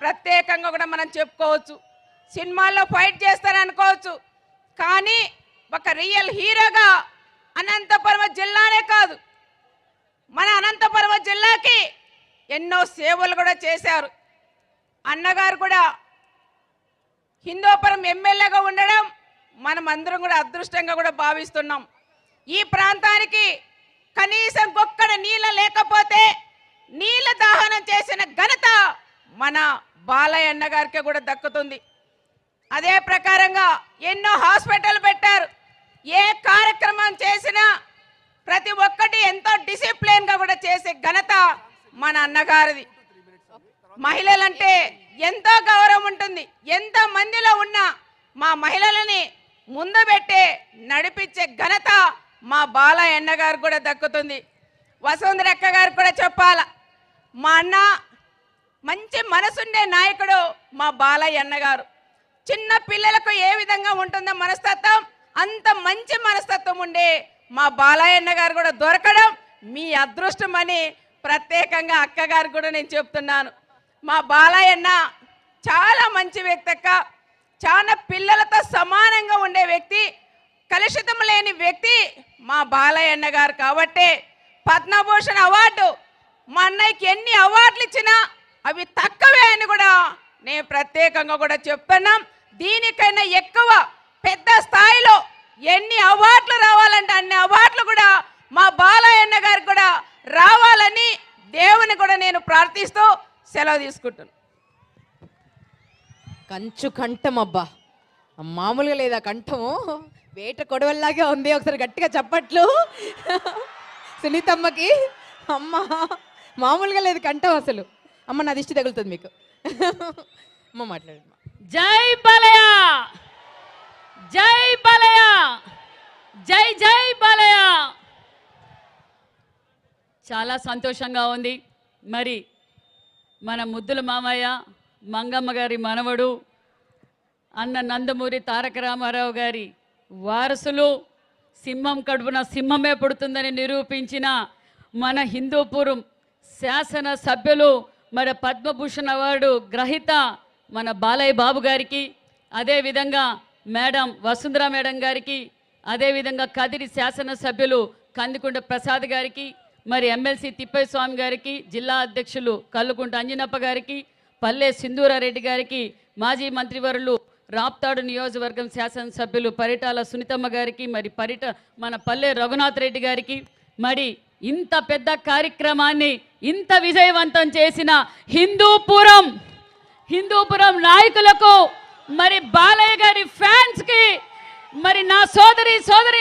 ప్రత్యేకంగా కూడా మనం చెప్పుకోవచ్చు. సినిమాల్లో ఫైట్ చేస్తారని అనుకోవచ్చు. కానీ ఒక రియల్ హీరోగా అనంతపురం జిల్లానే కాదు. మన అనంతపురం జిల్లాకి ఎన్నో సేవలు కూడా చేశారు. అన్నగారు కూడా హిందూపురం ఎమ్మెల్యేగా ఉండడం మనం అందరం కూడా అదృష్టంగా కూడా భావిస్తున్నాం. ఈ ప్రాంతానికి కనీసం గొక్కడ నీళ్ళ లేకపోతే నీళ్ళ దాహనం చేసిన ఘనత మన బాలయ్య అన్నగారికే కూడా దక్కుతుంది. అదే ప్రకారంగా ఎన్నో హాస్పిటల్ పెట్టారు. ఏ కార్యక్రమం చేసినా ప్రతి ఒక్కటి ఎంతో డిసిప్లిన్గా కూడా చేసే ఘనత మన అన్నగారిది. మహిళలంటే ఎంతో గౌరవం ఉంటుంది. ఎంత మందిలో ఉన్నా మా మహిళలని ముందు పెట్టే నడిపించే ఘనత మా బాలయ్య అన్నగారు కూడా దక్కుతుంది. వసుంధరక్క గారు కూడా చెప్పాల మా అన్న మంచి మనసుండే నాయకుడు మా బాలయ్య అన్నగారు. చిన్న పిల్లలకు ఏ విధంగా ఉంటుందో మనస్తత్వం అంత మంచి మనస్తత్వం ఉండే మా బాలయ్యన్న గారు కూడా దొరకడం మీ అదృష్టం అని ప్రత్యేకంగా అక్కగారు కూడా నేను చెప్తున్నాను. మా బాలయ్యన్న చాలా మంచి వ్యక్తి అక్క. చాలా పిల్లలతో సమానంగా ఉండే వ్యక్తి. కలుషితం లేని వ్యక్తి మా బాలయ్యన్న గారు కాబట్టే పద్మభూషణ్ అవార్డు. మా అన్నయ్యకి ఎన్ని అవార్డులు ఇచ్చినా అవి తక్కువే అని కూడా నేను ప్రత్యేకంగా కూడా చెప్తున్నాం దీనికైనా ఎక్కువ పెద్ద స్థాయిలో ఎన్ని అవార్డులు రావాలంటే అన్ని అవార్డులు కూడా మా బాలయ్యన్న గారికి కూడా రావాలని దేవుని కూడా నేను ప్రార్థిస్తూ సెలవు తీసుకుంటున్నాను. కంచు కంఠం అబ్బా. మామూలుగా లేదా కంఠము? వేట కొడవల్లాగే ఉంది. ఒకసారి గట్టిగా చెప్పట్లు. సునీతమ్మకి అమ్మ మామూలుగా లేదు కంఠం అసలు. అమ్మ నా దిష్టి తగులుతుంది మీకు. అమ్మ మాట్లాడండి జై బాలయ్య జై బాలయ్య జై జై బాలయ్య చాలా సంతోషంగా ఉంది. మరి మన ముద్దుల మామయ్య మంగమ్మ గారి మనవడు అన్న నందమూరి తారక రామారావు గారి వారసులు సింహం కడుపున సింహమే పుడుతుందని నిరూపించిన మన హిందూపురం శాసన సభ్యులు మరి పద్మభూషణ్ అవార్డు గ్రహీత మన బాలయ్య బాబు గారికి అదేవిధంగా మేడం వసుంధర మేడం గారికి అదేవిధంగా కదిరి శాసనసభ్యులు కందికుంట ప్రసాద్ గారికి మరి ఎమ్మెల్సీ తిప్పయ్య స్వామి గారికి జిల్లా అధ్యక్షులు కల్లుకుంట అంజనప్ప గారికి పల్లె సింధూరారెడ్డి గారికి మాజీ మంత్రివరులు రాప్తాడు నియోజకవర్గం శాసనసభ్యులు పరిటాల సునీతమ్మ గారికి మరి పరిట మన పల్లె రఘునాథ్ రెడ్డి గారికి మరి ఇంత పెద్ద కార్యక్రమాన్ని ఇంత విజయవంతం చేసిన హిందూపురం హిందూపురం నాయకులకు మరి బాలయ్య గారి ఫ్యాన్స్కి మరి నా సోదరి సోదరి